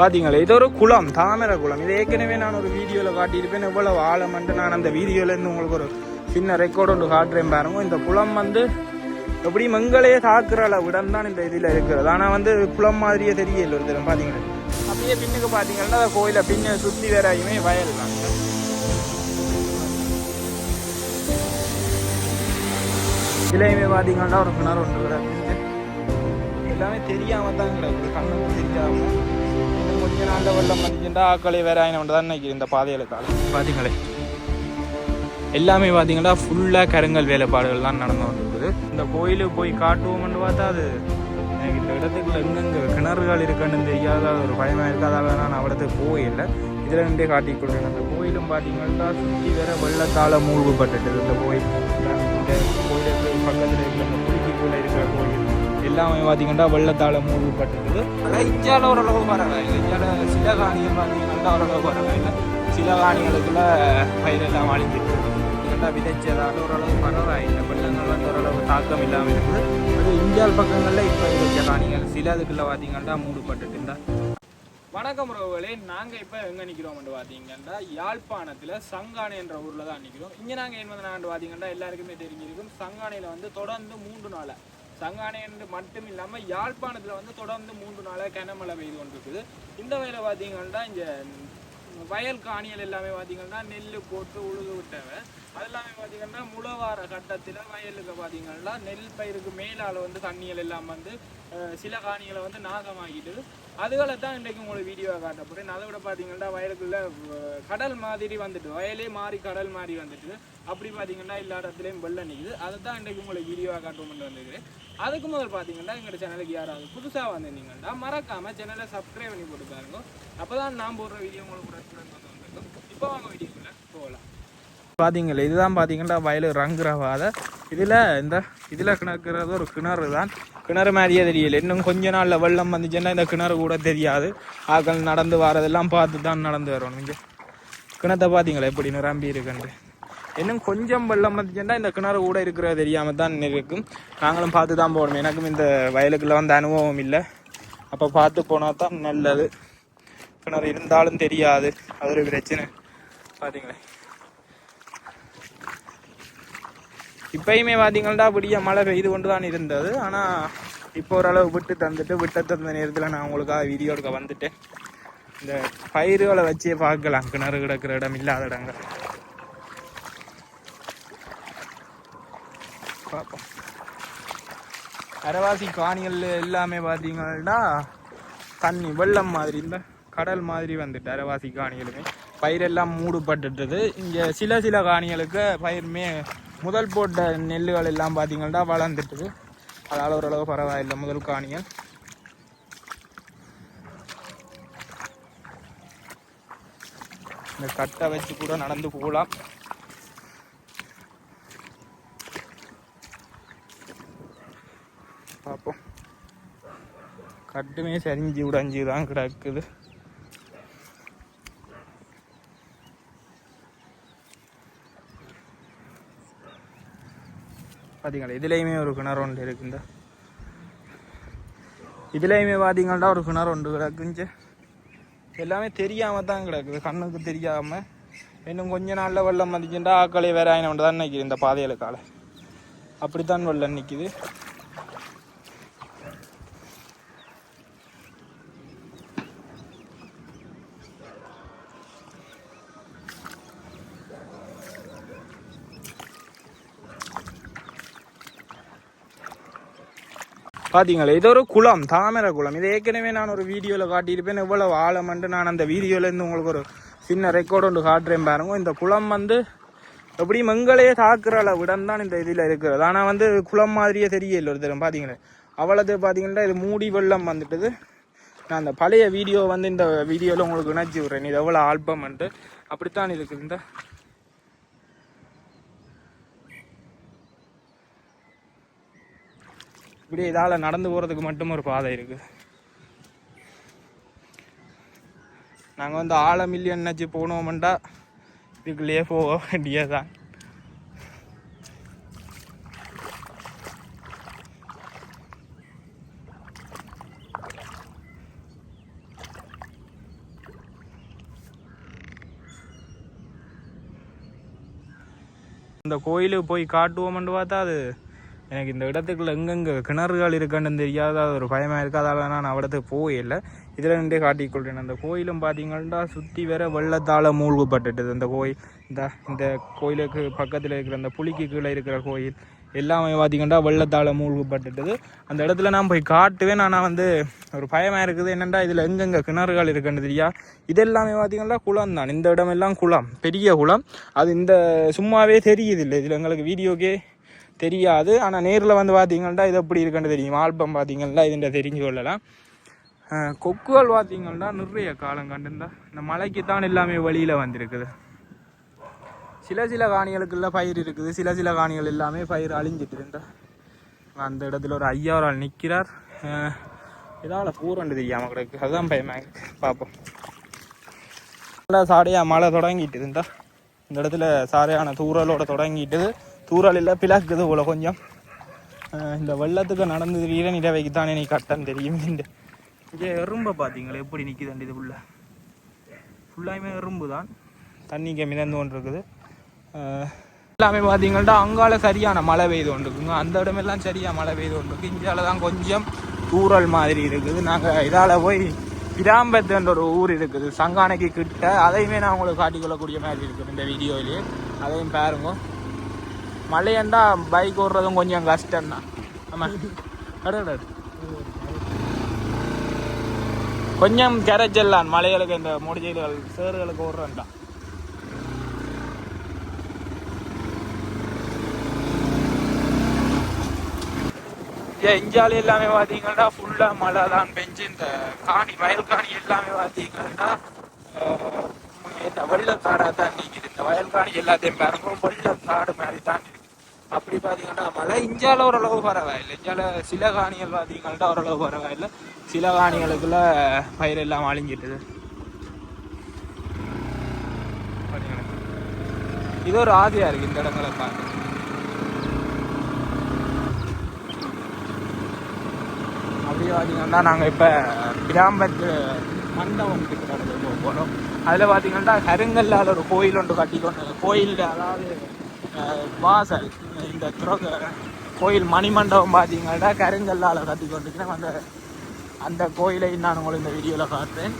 பார்த்தீங்களா இது ஒரு குளம் தாமரை குளம். இது ஏற்கனவே நான் ஒரு வீடியோவில் காட்டியிருப்பேன். எவ்வளோ ஆழமன்ட்டு நான் அந்த வீடியோலேருந்து உங்களுக்கு ஒரு சின்ன ரெக்கார்டு ஒன்று காட்டுறேன் பாருங்க. இந்த குளம் வந்து எப்படி மங்களையே தாக்குற அளவு இடம் தான் இந்த இதில் இருக்கிறது. ஆனால் வந்து குளம் மாதிரியே தெரியல ஒரு தரம் பார்த்தீங்களா அப்படியே பின்னுக்கு பார்த்தீங்கன்னா கோயிலை பின்ன சுற்றி வேறாயுமே வயல் தான். இதுலையுமே பார்த்தீங்கன்னா ஒரு கிணறு ஒன்று கூட எல்லாமே தெரியாம தான் கிடக்குது கண்ணுக்கு தெரியாமல் இன்னும் கொஞ்ச வெள்ளம் வந்துச்சுட்டா ஆக்களை வேற ஆயினம் தான் நினைக்கிறேன் இந்த பாதைகளுக்கால பார்த்தீங்களே எல்லாமே பார்த்தீங்கன்னா ஃபுல்லாக கருங்கல் வேலைப்பாடுகள் தான் நடந்து வந்துருக்குது இந்த கோயிலுக்கு போய் காட்டுவோம்னு பார்த்தா அது எனக்கு இந்த இடத்துக்குள்ள எங்கெங்க கிணறுகள் இருக்குன்னு தெரியாத ஒரு பயமாக இருக்காதால நான் அவ்வளோத்துக்கு போயில்லை இதில் இருந்தே காட்டிக் அந்த கோயிலும் பார்த்தீங்கன்னா சுற்றி வேற வெள்ளத்தால் மூழ்கப்பட்டுட்டு இந்த கோயில் இந்த கோயிலுக்கு பக்கத்தில் இருக்கிற இந்த குளிக்குள்ள இருக்கிற கோயில். எல்லாமே பார்த்தீங்கன்னா வெள்ளத்தால் மூழ்கப்பட்டுருக்குது. அதான் இந்தியாவில் ஓரளவு பரவாயில்லை. இந்தியாவில் சில காணிகள் பார்த்தீங்கன்னா ஓரளவு பரவாயில்லை. சில காணிகளுக்குள்ள பயிரெல்லாம் அழிஞ்சிருக்கு இல்லைன்னா விதைச்சதால ஓரளவு பரவாயில்லை. வெள்ளங்கள் வந்து ஓரளவு தாக்கம் இல்லாமல் இருக்குது. அது இந்தியாவில் பக்கங்களில் இப்போ விதைச்ச காணிகள் சில இதுக்குள்ள பார்த்தீங்கன்னா மூடப்பட்டுட்டு இருந்தா வணக்கம் உறவுகளே. நாங்கள் இப்போ எங்கே நிற்கிறோம்னு பார்த்தீங்கன்னா யாழ்ப்பாணத்தில் சங்கானை என்ற ஊரில் தான் நிற்கிறோம் இங்கே நாங்கள் என்ன பார்த்தீங்கன்னா எல்லாருக்குமே தெரிஞ்சிருக்கும். சங்கானையில் வந்து தொடர்ந்து மூன்று நாளாக சங்கானை என்று மட்டும் இல்லாமல் யாழ்ப்பாணத்தில் வந்து தொடர்ந்து மூன்று நாளாக கனமழை பெய்து கொண்டிருக்குது. இந்த வயலை பார்த்தீங்கன்னா இங்கே வயல் காணிகள் எல்லாமே பார்த்தீங்கன்னா நெல் போட்டு உழுது விட்டவன் அது இல்லாமல் பார்த்தீங்கன்னா முளவார கட்டத்தில் வயலுக்கு பார்த்தீங்கன்னா நெல் பயிருக்கு மேலால் வந்து தண்ணிகள் எல்லாம் வந்து சில காணிகளை வந்து நாசமாகிட்டு அதுகளை தான் இன்றைக்கு உங்களுக்கு வீடியோவை காட்ட போகிறேன் அதை விட பார்த்தீங்கன்னா வயலுக்குள்ள கடல் மாதிரி வந்துட்டு வயலே மாறி கடல் மாதிரி வந்துட்டு அப்படி பார்த்தீங்கன்னா எல்லா இடத்துலையும் வெள்ளம் நிற்குது அதை தான் இன்றைக்கு உங்களுக்கு வீடியோவாக காட்டுவோம்னு வந்துருக்கிறேன். அதுக்கு முதல் பார்த்தீங்கன்னா எங்களோட சேனலுக்கு யாராவது புதுசாக வந்திருந்தீங்கன்னா மறக்காமல் சேனலை சப்ஸ்கிரைப் பண்ணி போட்டு பாருங்க அப்போ தான் நான் போடுற வீடியோ உங்களுக்கு வந்து இப்போ வாங்க வீடியோக்குள்ளே போகலாம். பார்த்தீங்களா இதுதான் பார்த்தீங்கன்னா வயல் ரங்குறவாத இதில் இந்த இதில் கிணக்குறது ஒரு கிணறு தான் கிணறு மாதிரியே தெரியல. இன்னும் கொஞ்ச நாளில் வெள்ளம் வந்துச்சுன்னா இந்த கிணறு கூட தெரியாது. ஆக்கள் நடந்து வரதெல்லாம் பார்த்து தான் நடந்து வரணும். இங்கே கிணத்தை பார்த்தீங்களா எப்படி நிரம்பி இருக்குன்ட்டு? இன்னும் கொஞ்சம் வெள்ளம் வந்துச்சுன்னா இந்த கிணறு கூட இருக்கிறது தெரியாமல் தான் இருக்கும். நாங்களும் பார்த்து தான் போகணும். எனக்கும் இந்த வயலுக்குள்ள வந்து அனுபவம் இல்லை. அப்போ பார்த்து போனால் தான் நல்லது. கிணறு இருந்தாலும் தெரியாது. அது ஒரு பிரச்சனை. பார்த்தீங்களே இப்பயுமே பார்த்தீங்கன்னா விடிய மழை பெய்து கொண்டு தான் இருந்தது. ஆனால் இப்போ ஓரளவு விட்டு தந்துட்டு விட்டு தந்த நேரத்தில் நான் உங்களுக்காக வீடியோ எடுக்க வந்துட்டேன். இந்த பயிர்களை வச்சே பார்க்கலாம். கிணறு கிடக்கிற இடம் இல்லாத இடங்கள். பார்ப்போம். அரைவாசி காணிகள் எல்லாமே பார்த்தீங்கன்னா தண்ணி வெள்ளம் மாதிரி இந்த கடல் மாதிரி வந்துட்டு அரைவாசி காணிகளுமே. பயிரெல்லாம் மூடுபட்டுட்டது. இங்கே சில சில காணிகளுக்கு பயிருமே முதல் போட்ட நெல்லுகள் எல்லாம் பார்த்தீங்கன்னா வளர்ந்துட்டுது அதனால் ஓரளவு பரவாயில்லை முதல் காணிகள். இந்த கட்டை வச்சு கூட நடந்து போகலாம். பார்ப்போம் கட்டுமே சரிஞ்சு உடைஞ்சு தான் கிடக்குது. பார்த்தீங்களா இதுலேயுமே ஒரு கிணறு ஒன்று இருக்குங்க இதுலேயுமே பார்த்தீங்கன்னா ஒரு கிணறு ஒன்று கிடக்குங்க எல்லாமே தெரியாமல் தான் கிடக்குது கண்ணுக்கு தெரியாமல் இன்னும் கொஞ்ச நாளில் வெள்ளம் வந்துச்சுட்டா ஆக்களை வேற ஆயினம் தான் நிற்கிது இந்த பாதைகளுக்கால அப்படித்தான் வெள்ளம் நிற்கிது பார்த்தீங்களா இது ஒரு குளம் தாமரை குளம். இது ஏற்கனவே நான் ஒரு வீடியோவில் காட்டியிருப்பேன். இவ்வளோ ஆழமன்ட்டு நான் அந்த வீடியோலேருந்து உங்களுக்கு ஒரு சின்ன ரெக்கார்டு ஒன்று காட்டுறேன் பாருங்க. இந்த குளம் வந்து எப்படி மங்களையே தாக்குற அளவு தான் இந்த இதில் இருக்கிறது. ஆனால் வந்து குளம் மாதிரியே தெரியல ஒரு தரம் பார்த்தீங்களா அவ்வளோது பார்த்தீங்கன்னா இது மூடி வெள்ளம் வந்துட்டுது. நான் அந்த பழைய வீடியோ வந்து இந்த வீடியோவில் உங்களுக்கு இணைச்சி விட்றேன். இது எவ்வளோ ஆல்பம்ன்ட்டு அப்படித்தான் இருக்குது. இந்த இப்படி இதால் நடந்து போகிறதுக்கு மட்டும் ஒரு பாதை இருக்குது நாங்கள் வந்து ஆழ மில்லியன்னாச்சு போனோம்ண்டா இதுக்குள்ளேயே போக வேண்டியதான் இந்த கோயிலுக்கு போய் காட்டுவோம்னு பார்த்தா அது எனக்கு இந்த இடத்துக்குள்ள எங்கெங்கே கிணறுகள் இருக்குன்னு தெரியாத அது ஒரு பயமாக இருக்குது அதால் நான் அவடத்துக்கு போயில்லை இதில் நின்றே காட்டிக்கொள்கிறேன் அந்த கோயிலும் பார்த்தீங்கன்னா சுற்றி வேற வெள்ளத்தால் மூழ்கப்பட்டுட்டுது. இந்த கோயில் இந்த இந்த கோயிலுக்கு பக்கத்தில் இருக்கிற அந்த புலிக்கு கீழே இருக்கிற கோயில் எல்லாமே பார்த்தீங்கன்னா வெள்ளத்தால் மூழ்கப்பட்டுட்டுது. அந்த இடத்துல நான் போய் காட்டுவேன். ஆனால் வந்து ஒரு பயமாக இருக்குது. என்னென்னா இதில் எங்கெங்கே கிணறுகள் இருக்குன்னு தெரியா? இதெல்லாமே பார்த்தீங்கன்னா குளம் தான். இந்த இடமெல்லாம் குளம். பெரிய குளம். அது இந்த சும்மாவே தெரியுது இல்லை. இதில் எங்களுக்கு வீடியோக்கே தெரியாது. ஆனால் நேரில் வந்து பார்த்தீங்கன்னா இது எப்படி இருக்குன்னு தெரியும். ஆல்பம் பார்த்தீங்கன்னா இதுண்ட தெரிஞ்சு கொள்ளலாம். கொக்குகள் பார்த்தீங்கன்னா நிறைய காலம் கண்டிருந்தா இந்த மலைக்கு தான் எல்லாமே வழியில் வந்திருக்குது. சில சில காணிகளுக்குள்ள பயிர் இருக்குது. சில சில காணிகள் எல்லாமே பயிர் அழிஞ்சிட்டு இருந்தா அந்த இடத்துல ஒரு ஐயா ஆள் நிற்கிறார் இதால் பூரண்டு தெரியாமல் கிடக்கு. அதுதான் பயமாக இருக்கு பார்ப்போம் நல்லா சாடையாக மழை தொடங்கிட்டு இருந்தா இந்த இடத்துல சாரையான தூறலோட தொடங்கிட்டு தூறல் இல்லை போல கொஞ்சம். இந்த வெள்ளத்துக்கு நடந்தது வீர நிலவைக்கு தானே நீ கட்டம் தெரியும். இந்த இங்கே எறும்பை பார்த்தீங்களா? எப்படி நிற்குது இதுக்குள்ள ஃபுல்லாயுமே எறும்பு தான் தண்ணிக்கு மிதந்து கொண்டு இருக்குது எல்லாமே பார்த்தீங்கன்னா அங்கால சரியான மழை பெய்து கொண்டு இருக்குங்க அந்த இடமெல்லாம் சரியாக மழை பெய்து கொண்டு இருக்கு தான் கொஞ்சம் தூறல் மாதிரி இருக்குது. நாங்கள் இதால் போய் பிராம்பத்துன்ற ஒரு ஊர் இருக்குது. சங்கானைக்கு கிட்ட. அதையுமே நான் உங்களுக்கு காட்டிக்கொள்ளக்கூடிய மாதிரி இருக்குது இந்த வீடியோவிலேயே அதையும் பாருங்க. மழையண்டா பைக் ஓடுறதும் கொஞ்சம் கஷ்டம்தான். ஆமாம் அடடா கொஞ்சம் கரைச்சல்லான் மலைகளுக்கு இந்த முடிச்சல்கள் சேறுகளுக்கு ஓடுறேன்டா இஞ்சாலி எல்லாமே பார்த்தீங்கன்னா ஃபுல்லாக மழை தான் பெஞ்சு இந்த காணி வயல் காணி எல்லாமே பார்த்தீங்கன்னா இந்த வெள்ளக்காடாக தான் நிற்கிது இந்த வயல் காணி எல்லாத்தையும் பாருங்க வெள்ளக்காடு மாதிரி தான் அப்படி பார்த்தீங்கன்னா மழை இந்தியாவில் ஓரளவு பரவாயில்லை. இந்தியாவில் சில காணிகள் பார்த்தீங்கள்ட்ட ஓரளவு பரவாயில்லை. சில காணிகளுக்குள்ள பயிர் எல்லாம் அழிஞ்சிட்டுது இது ஒரு ஆதியாக இருக்குது இந்த இடங்களை பார்க்க அப்படியே பார்த்தீங்கன்னா நாங்கள் இப்போ கிராமத்து மண்டபம் இருக்கிற இடத்துக்கு போக போகிறோம் அதில் பார்த்தீங்கன்னா கருங்கல்லால் ஒரு கோயில் ஒன்று கட்டிக்கொண்டு கோயில் அதாவது வாசல் இந்த துறக்க கோயில் மணிமண்டபம் பார்த்தீங்கன்னா கருங்கல்லால் கட்டி கொண்டுக்கிறேன் அந்த அந்த கோயிலை நான் உங்களுக்கு இந்த வீடியோவில் பார்த்தேன்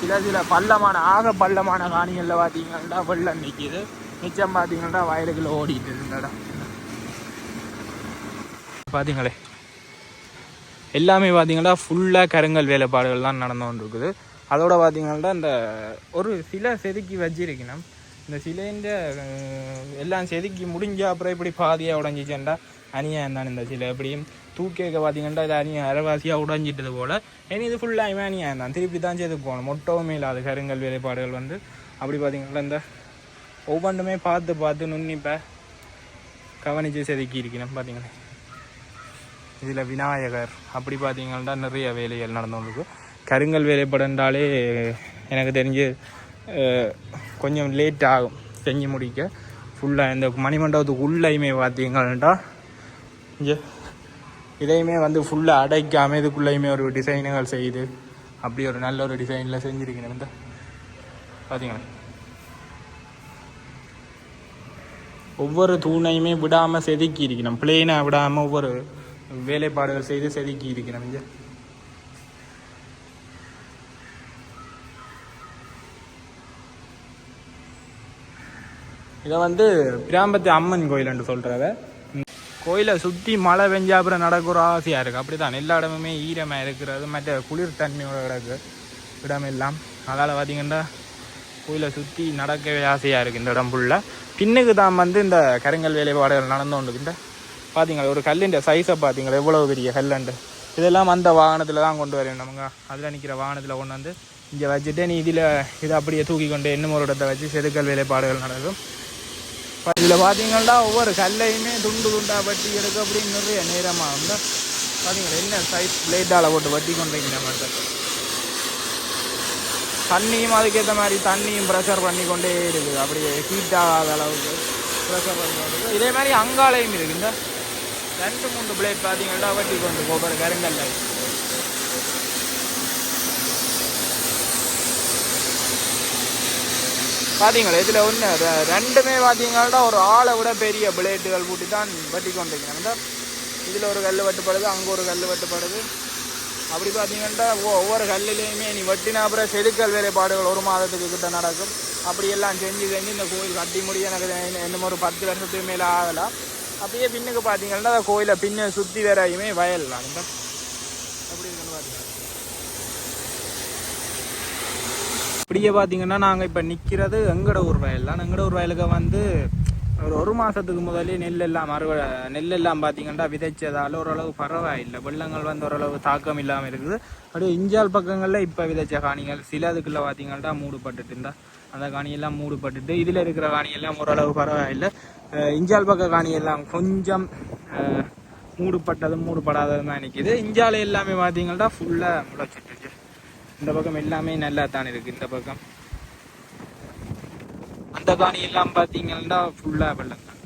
சில சில பள்ளமான ஆக பள்ளமான காணிகளில் பார்த்தீங்கன்னா வெள்ளம் நிற்கிது மிச்சம் பார்த்தீங்கன்னா வயலுக்குள்ள ஓடிட்டு இந்த இடம் பார்த்தீங்களே எல்லாமே பார்த்தீங்கன்னா ஃபுல்லாக கருங்கல் வேலைப்பாடுகள் தான் நடந்து கொண்டு இருக்குது அதோட பார்த்தீங்கன்னா இந்த ஒரு சில செதுக்கி வச்சிருக்கணும். இந்த சிலைன்ற எல்லாம் செதுக்கி முடிஞ்ச அப்புறம் இப்படி பாதியாக உடஞ்சிச்சேன்டா அநியாயம் தான் இந்த சிலை. எப்படியும் தூக்கிக்க பார்த்தீங்கன்னா இது அணியா அரைவாசியாக உடஞ்சிட்டது போல். இனி இது ஃபுல்லாக அநியாயம் தான். திருப்பி தான் செய்து போகணும். மொட்டவுமே இல்லாத கருங்கல் வேலைப்பாடுகள் வந்து அப்படி பார்த்தீங்கன்னா இந்த ஒவ்வொன்றுமே பார்த்து பார்த்து நுண்ணிப்ப கவனித்து செதுக்கி இருக்கணும் பார்த்தீங்கன்னா இதில் விநாயகர் அப்படி பார்த்தீங்கன்னா நிறைய வேலைகள் நடந்து கருங்கல் வேலைப்படன்றாலே எனக்கு தெரிஞ்சு கொஞ்சம் லேட் ஆகும். செஞ்சு முடிக்க. ஃபுல்லாக இந்த மணிமண்டபத்துக்கு உள்ளேயுமே பார்த்தீங்கன்னா இங்கே இதையுமே வந்து ஃபுல்லாக அடைக்காமல் இதுக்குள்ளேயுமே ஒரு டிசைனுகள் செய்து அப்படி ஒரு நல்ல ஒரு டிசைனில் செஞ்சுருக்கணும். இந்த பார்த்தீங்களா ஒவ்வொரு தூணையுமே விடாமல் செதுக்கி இருக்கணும் பிளெயினாக விடாமல் ஒவ்வொரு வேலைப்பாடுகள் செய்து செதுக்கி இருக்கணும் இங்கே இதை வந்து பிராம்பத்து அம்மன் கோயில் என்று சொல்கிறத கோயிலை சுற்றி மழை பெஞ்சா அப்புறம் நடக்கிற ஆசையாக இருக்குது அப்படி தான் எல்லா இடமுமே ஈரமாக இருக்கிறது. மற்ற குளிர் தன்மையோட கிடக்கு. இடம் எல்லாம் அதால் பார்த்தீங்கன்னா கோயிலை சுற்றி நடக்கவே ஆசையாக இருக்குது இந்த இடம் ஃபுல்லாக பின்னுக்கு தான் வந்து இந்த கருங்கல் வேலைப்பாடுகள் நடந்து கொண்டு இந்த பார்த்தீங்களா ஒரு கல்லுண்ட சைஸை பார்த்தீங்களா எவ்வளோ பெரிய கல்லுண்டு இதெல்லாம் அந்த வாகனத்தில் தான் கொண்டு வரேன் நமக்கு. அதில் நிற்கிற வாகனத்தில் கொண்டு வந்து இங்கே வச்சுட்டு நீ இதில் இதை அப்படியே தூக்கி கொண்டு இன்னும் ஒரு இடத்த வச்சு செதுக்கல் வேலைப்பாடுகள் நடக்கும். இதில் பார்த்தீங்கன்னா ஒவ்வொரு கல்லையுமே துண்டு துண்டாக வட்டி எடுக்க அப்படின்னு நிறைய நேரமாக வந்து பார்த்தீங்களா என்ன சைஸ் பிளேட்டால் போட்டு வட்டி கொண்டீங்க மட்டும் தண்ணியும் அதுக்கேற்ற மாதிரி தண்ணியும் ப்ரெஷர் பண்ணி கொண்டே இருக்குது அப்படியே ஹீட் ஆகாத அளவுக்கு ப்ரெஷர் பண்ணி இதே மாதிரி அங்காலையும் இருக்குது இந்த ரெண்டு மூணு பிளேட் பார்த்தீங்கன்னா வட்டி கொண்டு போகிற கருங்கல்ல பார்த்தீங்களா இதில் ஒன்று ரெண்டுமே பார்த்தீங்கன்னா ஒரு ஆளை விட பெரிய பிளேட்டுகள் பூட்டி தான் வெட்டி கொண்டிருக்கேன் இதில் ஒரு கல் வெட்டுப்படுது அங்கே ஒரு கல் வெட்டுப்படுது. அப்படி பார்த்தீங்கன்னா ஒவ்வொரு கல்லுலேயுமே நீ வெட்டின அப்புறம் செதுக்கல் வேலைப்பாடுகள் ஒரு மாதத்துக்கு கிட்ட நடக்கும். அப்படி எல்லாம் செஞ்சு செஞ்சு இந்த கோயில் கட்டி முடிய எனக்கு இன்னும் ஒரு பத்து வருஷத்துக்கு மேலே ஆகலாம். அப்படியே பின்னுக்கு பார்த்தீங்கன்னா அந்த கோயிலை பின்ன சுற்றி வேறையுமே வயல்லாம் அந்த அப்படி இருக்குன்னு பார்த்தீங்கன்னா இப்படியே பார்த்தீங்கன்னா நாங்கள் இப்போ நிற்கிறது எங்கட ஊர் வயல் தான். எங்கட ஊர் வயலுக்கு வந்து ஒரு ஒரு மாதத்துக்கு முதலே நெல் எல்லாம் அறுவடை நெல் எல்லாம் பார்த்தீங்கன்னா விதைச்சதால் ஓரளவு பரவாயில்லை. வெள்ளங்கள் வந்து ஓரளவு தாக்கம் இல்லாமல் இருக்குது. அப்படியே இஞ்சால் பக்கங்களில் இப்போ விதைச்ச காணிகள் சிலதுக்குள்ள பார்த்தீங்கன்னா மூடுபட்டுட்டு இருந்தால் அந்த காணியெல்லாம் மூடுபட்டுட்டு இதில் இருக்கிற காணியெல்லாம் ஓரளவு பரவாயில்லை. இஞ்சால் பக்க காணியெல்லாம் கொஞ்சம் மூடுபட்டதும் மூடுபடாததும் தான் நிற்கிது இஞ்சால எல்லாமே பார்த்தீங்கன்னா ஃபுல்லாக முளைச்சிட்டு இந்த பக்கம் எல்லாமே நல்லா தான் இருக்கு இந்த பக்கம். அந்த காணி எல்லாம் பார்த்தீங்கன்னா ஃபுல்லாக வெள்ளம் தான்.